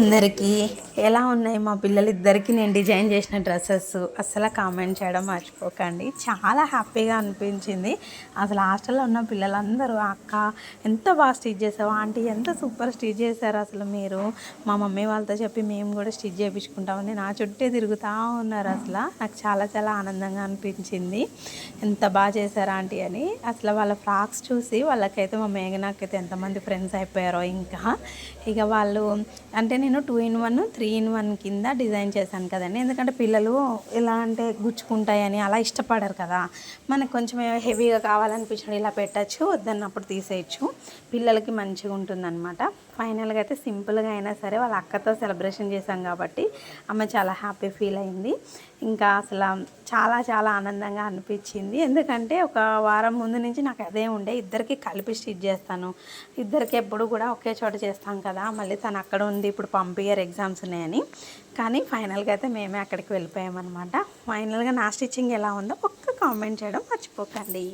అందరికీ ఎలా ఉన్నాయి మా పిల్లలిద్దరికీ? నేను డిజైన్ చేసిన డ్రెస్సెస్ అసలు కామెంట్ చేయడం మర్చిపోకండి. చాలా హ్యాపీగా అనిపించింది. అసలు హాస్టల్లో ఉన్న పిల్లలందరూ అక్క ఎంత బాగా స్టిచ్ చేసావు? ఆంటీ ఎంత సూపర్ స్టిచ్ చేశారు అసలు మీరు? మా మమ్మీ వాళ్ళతో చెప్పి మేము కూడా స్టిచ్ చేయించుకుంటామని నా చుట్టే తిరుగుతూ ఉన్నారు అసలు. నాకు చాలా చాలా ఆనందంగా అనిపించింది. ఎంత బాగా చేశారు ఆంటీ అని. అసలు వాళ్ళ ఫ్రాక్స్ చూసి వాళ్ళకైతే మా మేఘనాకైతే ఎంతమంది ఫ్రెండ్స్ అయిపోయారో ఇంకా. ఇక వాళ్ళు అంటే నేను two in one three in one కింద డిజైన్ చేశాను కదండి. ఎందుకంటే పిల్లలు ఎలా అంటే గుచ్చుకుంటాయని అలా ఇష్టపడరు కదా. మనకు కొంచెం హెవీగా కావాలనిపించిన ఇలా పెట్టచ్చు వద్దన్నప్పుడు తీసేయచ్చు. పిల్లలకి మంచిగా ఉంటుందన్నమాట. ఫైనల్గా అయితే సింపుల్గా అయినా సరే వాళ్ళ అక్కతో సెలబ్రేషన్ చేశాం కాబట్టి అమ్మ చాలా హ్యాపీ ఫీల్ అయింది. ఇంకా అసలు చాలా చాలా ఆనందంగా అనిపించింది. ఎందుకంటే ఒక వారం ముందు నుంచి నాకు అదే ఉండే. ఇద్దరికి కలిపి స్టిచ్ చేస్తాను. ఇద్దరికి ఎప్పుడు కూడా ఒకే చోట చేస్తాం కదా. మళ్ళీ తను అక్కడ ఉంది ఇప్పుడు పంపియర్ ఎగ్జామ్స్ ఉన్నాయని. కానీ ఫైనల్గా అయితే మేమే అక్కడికి వెళ్ళిపోయామన్నమాట. ఫైనల్గా నా స్టిచ్చింగ్ ఎలా ఉందో ఒక్క కామెంట్ చేయడం మర్చిపోకండి.